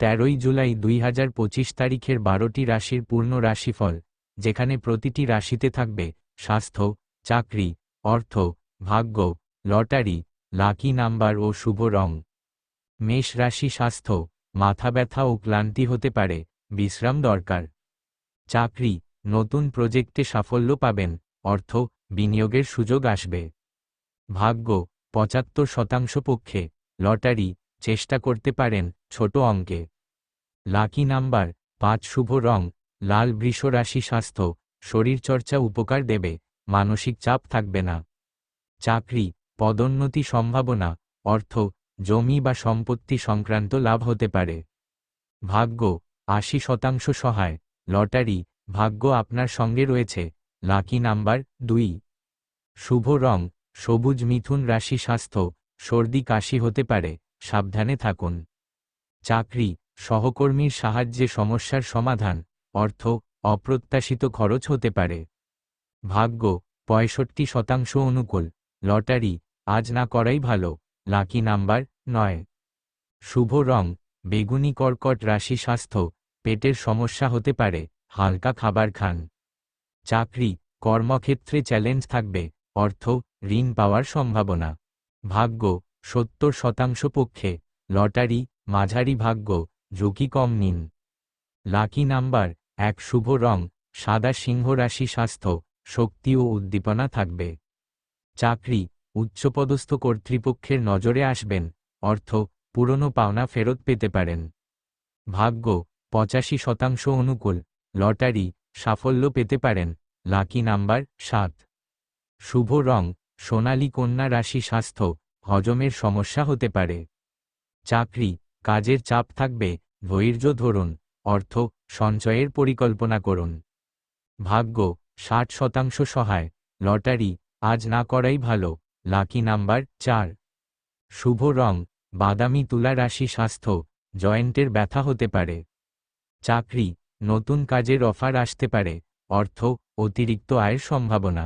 তেরোই জুলাই দুই হাজার পঁচিশ তারিখের বারোটি রাশির পূর্ণ রাশিফল, যেখানে প্রতিটি রাশিতে থাকবে স্বাস্থ্য, চাকরি, অর্থ, ভাগ্য, লটারি, লাকি নাম্বার ও শুভ রং। মেষ রাশি স্বাস্থ্য, মাথা ব্যথা ও ক্লান্তি হতে পারে, বিশ্রাম দরকার। চাকরি, নতুন প্রজেক্টে সাফল্য পাবেন, অর্থ, বিনিয়োগের সুযোগ আসবে। ভাগ্য, পঁচাত্তর শতাংশ পক্ষে, লটারি চেষ্টা করতে পারেন, ছোট অঙ্কে। লাকি নাম্বার, পাঁচ শুভ রং, লাল বৃষ রাশি স্বাস্থ্য, শরীরচর্চা উপকার দেবে, মানসিক চাপ থাকবে না। চাকরি, পদোন্নতি সম্ভাবনা, অর্থ, জমি বা সম্পত্তি সংক্রান্ত লাভ হতে পারে। ভাগ্য, আশি শতাংশ সহায়, লটারি, ভাগ্য আপনার সঙ্গে রয়েছে, লাকি নাম্বার, দুই। শুভ রং, সবুজ মিথুন রাশি স্বাস্থ্য, সর্দি কাশি হতে পারে সাবধানে থাকুন। চাকরি, সহকর্মীর সাহায্যে সমস্যার সমাধান, অর্থ, অপ্রত্যাশিত খরচ হতে পারে। ভাগ্য, পঁয়ষট্টি শতাংশ অনুকূল। লটারি, আজ না করাই ভালো। লাকি নাম্বার, নয়। শুভ রং, বেগুনি কর্কট রাশি স্বাস্থ্য, পেটের সমস্যা হতে পারে, হালকা খাবার খান। চাকরি, কর্মক্ষেত্রে চ্যালেঞ্জ থাকবে, অর্থ, ঋণ পাওয়ার সম্ভাবনা। ভাগ্য সত্তর শতাংশ পক্ষে, লটারি, মাঝারি ভাগ্য, ঝুঁকি কম নিন। লাকি নাম্বার এক, শুভ রং, সাদা সিংহ রাশি স্বাস্থ্য, শক্তি ও উদ্দীপনা থাকবে। চাকরি, উচ্চপদস্থ কর্তৃপক্ষের নজরে আসবেন, অর্থ, পুরনো পাওনা ফেরত পেতে পারেন। ভাগ্য, পঁচাশি শতাংশ অনুকূল, লটারি, সাফল্য পেতে পারেন, লাকি নাম্বার সাত। শুভ রং, সোনালী কন্যা রাশি স্বাস্থ্য হজমের সমস্যা হতে পারে। চাকরি, কাজের চাপ থাকবে, ধৈর্য ধরুন, অর্থ, সঞ্চয়ের পরিকল্পনা করুন। ভাগ্য, ষাট শতাংশ সহায়, লটারি, আজ না করাই ভালো, লাকি নাম্বার চার। শুভ রং, বাদামি তুলা রাশি স্বাস্থ্য, জয়েন্টের ব্যথা হতে পারে। চাকরি, নতুন কাজের অফার আসতে পারে, অর্থ, অতিরিক্ত আয়ের সম্ভাবনা।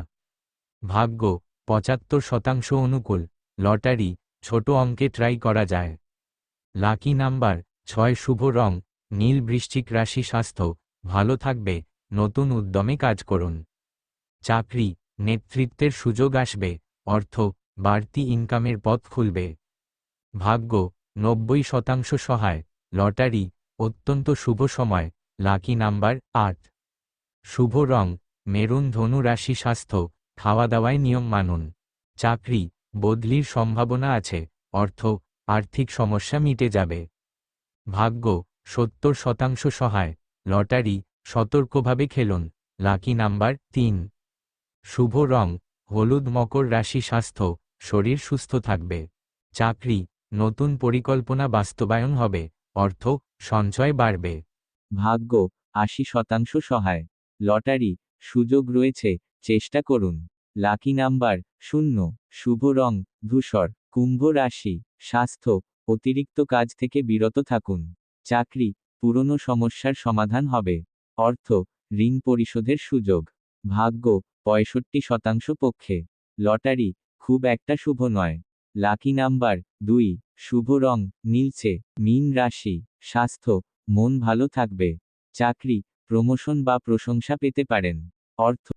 ভাগ্য, পঁচাত্তর শতাংশ অনুকূল লটারি, ছোট অঙ্কে ট্রাই করা যায়। লাকি নাম্বার ছয় শুভ রং, নীল বৃশ্চিক রাশি স্বাস্থ্য, ভালো থাকবে, নতুন উদ্যমে কাজ করুন। চাকরি, নেতৃত্বের সুযোগ আসবে, অর্থ, বাড়তি ইনকামের পথ খুলবে। ভাগ্য, নব্বই শতাংশ সহায়, লটারি, অত্যন্ত শুভ সময় লাকি নাম্বার আট। শুভ রং, মেরুন ধনু রাশি স্বাস্থ্য খাওয়া দাওয়ায় নিয়ম মানুন। চাকরি বদলির সম্ভাবনা আছে, অর্থ, আর্থিক সমস্যা মিটে যাবে। ভাগ্য, সত্তর শতাংশ সহায়, লটারি, সতর্কভাবে খেলুন, লাকি নাম্বার তিন। শুভ রং, হলুদ মকর রাশি স্বাস্থ্য, শরীর সুস্থ থাকবে। চাকরি, নতুন পরিকল্পনা বাস্তবায়ন হবে, অর্থ, সঞ্চয় বাড়বে। ভাগ্য, আশি শতাংশ সহায়, লটারি, সুযোগ রয়েছে, চেষ্টা করুন। লাকি নাম্বার শূন্য, শুভ রং, ধূসর, কুম্ভ রাশি, স্বাস্থ্য, অতিরিক্ত কাজ থেকে বিরত থাকুন। চাকরি, পুরনো সমস্যার সমাধান হবে। অর্থ, ঋণ পরিশোধের সুযোগ। ভাগ্য, পঁয়ষট্টি শতাংশ পক্ষে। লটারি, খুব একটা শুভ নয়। লাকি নাম্বার দুই, শুভ রং, নীলচে, মীন রাশি, স্বাস্থ্য, মন ভালো থাকবে। চাকরি, প্রমোশন বা প্রশংসা পেতে পারেন। অর্থ